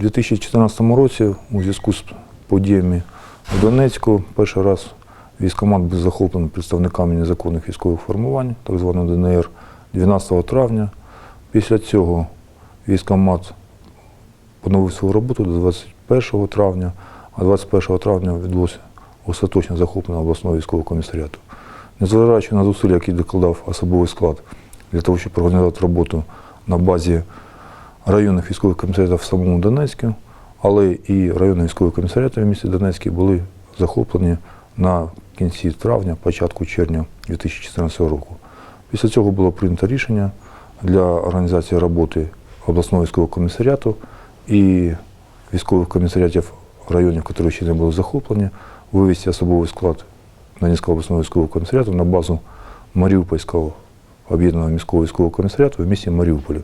У 2014 році у зв'язку з подіями у Донецьку перший раз військомат був захоплений представниками незаконних військових формувань, так званого ДНР, 12 травня. Після цього військомат поновив свою роботу до 21 травня, а 21 травня відбулося остаточне захоплення обласного військового комісаріату. Незважаючи на зусилля, які докладав особовий склад для того, щоб організувати роботу на базі районних військових комісаріатів в самому Донецьку, але і районні військові комісаріати в місті Донецьке були захоплені на кінці травня, початку червня 2014 року. Після цього було прийнято рішення для організації роботи обласного військового комісаріату і військових комісаріатів районів, які ще не були захоплені, вивести особовий склад Донецького обласного військового комісаріату на базу Маріупольського об'єднаного міського військового комісаріату в місті Маріуполі,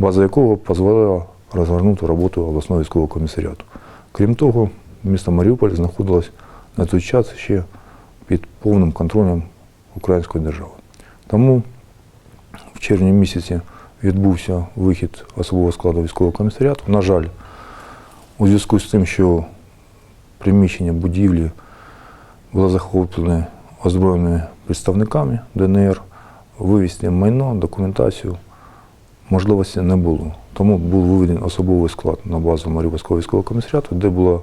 база якого дозволяла розгорнути роботу обласного військового комісаріату. Крім того, місто Маріуполь знаходилось на той час ще під повним контролем української держави. Тому в червні місяці відбувся вихід особового складу військового комісаріату. На жаль, у зв'язку з тим, що приміщення будівлі було захоплене озброєними представниками ДНР, вивезти майно, документацію можливості не було. Тому був виведений особовий склад на базу Маріупольського військового комісаріату, де було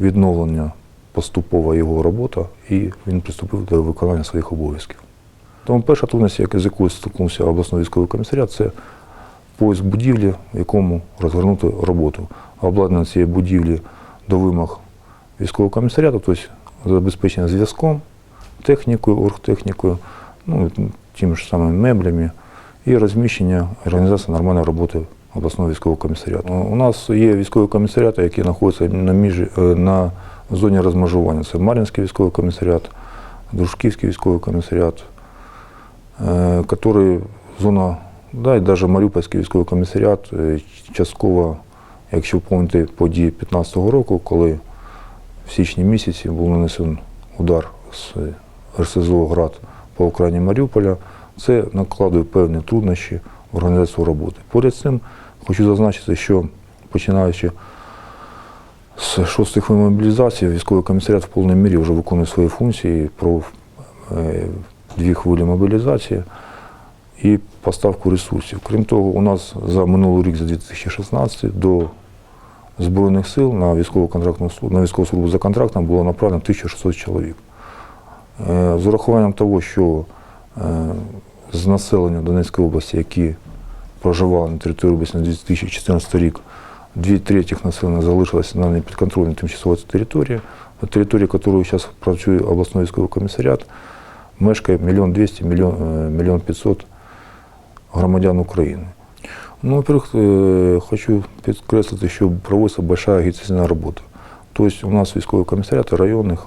відновлення поступова його робота, і він приступив до виконання своїх обов'язків. Тому перша трудність, з якою стикнувся обласний військовий комісаріат, це поиск будівлі, в якому розгорнути роботу. Обладнання цієї будівлі до вимог військового комісаріату, тобто забезпечення зв'язком, технікою, оргтехнікою, ну, тими ж самими меблями і розміщення організації нормальної роботи обласного військового комісаріату. У нас є військові комісаріати, які знаходяться на, між, е, на зоні розмежування. Це Мар'їнський військовий комісаріат, Дружківський військовий комісаріат, е, который зона, да, і навіть Маріупольський військовий комісаріат е, частково, якщо ви події 15-го року, коли в січні місяці був нанесений удар з РСЗО «Град» по Україні Маріуполя, це накладує певні труднощі в організацію роботи. Поряд з цим хочу зазначити, що починаючи з шостих хвилин мобілізації, військовий комісаріат в повній мірі вже виконує свої функції, провів е, дві хвилі мобілізації і поставку ресурсів. Крім того, у нас за минулий рік, за 2016, до Збройних сил на військову на військову службу за контрактом було направлено 1600 чоловік. Е, З урахуванням того, що е, з населення Донецької області, які проживали на території області на 2014 рік, дві третіх населення залишилося на непідконтрольній тимчасовій території, на території, якої зараз працює обласний військовий комісаріат, мешкає мільйон двісті, мільйон, е, мільйон п'ятсот громадян України. Ну, во-первых, е, хочу підкреслити, що проводиться большая агітаційна робота. Тобто у нас військові комісаріати районних,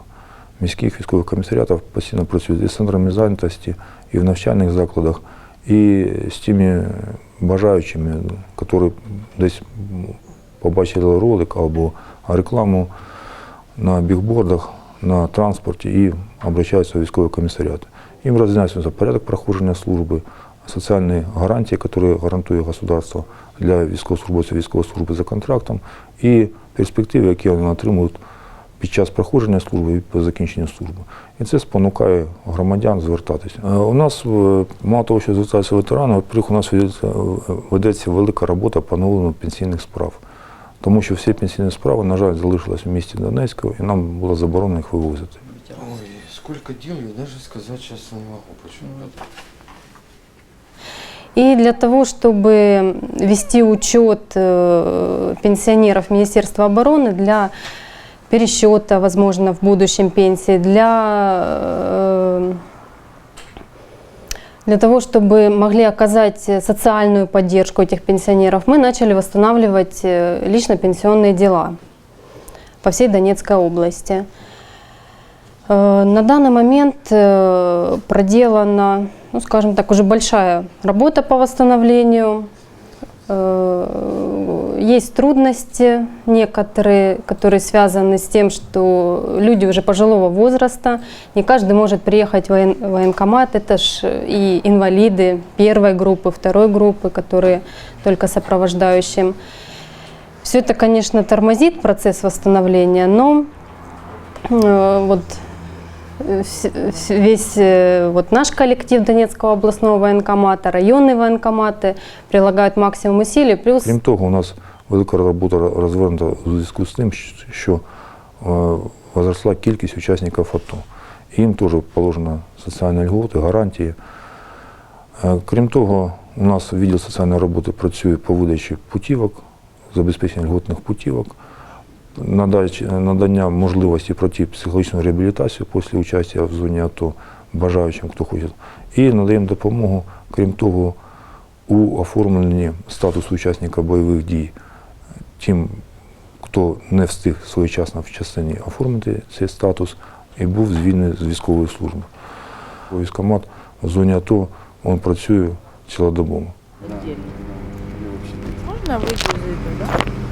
міських військових комісаріатів постійно працюють з центрами зайнятості, і в навчальних закладах, і з тими бажаючими, які десь побачили ролик або рекламу на бігбордах, на транспорті і обращаються в військові комісаріати. Їм роз'ясняється порядок проходження служби, соціальні гарантії, які гарантує государство для військовослужбовців військової служби за контрактом, і перспективи, які вони отримують під час проходження служби і по закінченню служби. І це спонукає громадян звертатися. Е, У нас, е, мало того, що звертаються ветерани, во-первых, у нас ведеться, е, ведеться велика робота по оновленню пенсійних справ. Тому що всі пенсійні справи, на жаль, залишились в місті Донецьку, і нам було заборонено їх вивозити. Ой, сколько дел, я даже сказать сейчас не могу, почему это. И для того, чтобы вести учет э, пенсионеров Министерства обороны для пересчета, возможно, в будущем пенсии, для, э, для того, чтобы могли оказать социальную поддержку этих пенсионеров, мы начали восстанавливать э, лично пенсионные дела по всей Донецкой области. Э, На данный момент проделана, ну, скажем так, уже большая работа по восстановлению. Э, Есть трудности некоторые, которые связаны с тем, что люди уже пожилого возраста, не каждый может приехать в воен- военкомат, это ж и инвалиды первой группы, второй группы, которые только сопровождающим. Все это, конечно, тормозит процесс восстановления, но э, вот весь э, вот наш коллектив Донецкого областного военкомата, районные военкоматы прилагают максимум усилий, плюс Крім того, у нас велика робота розвернута у зв'язку з тим, що е, возросла кількість учасників АТО. І їм теж положено соціальні льготи, гарантії. Е, Крім того, у нас відділ соціальної роботи працює по видачі путівок, забезпечення льготних путівок, надач- надання можливості пройти психологічну реабілітацію після участі в зоні АТО бажаючим, хто хоче. І надаємо допомогу, крім того, у оформленні статусу учасника бойових дій тим, хто не встиг своєчасно в частині оформити цей статус і був звільнений з військової служби. Військомат в зоні АТО він працює цілодобово. Из этого, да?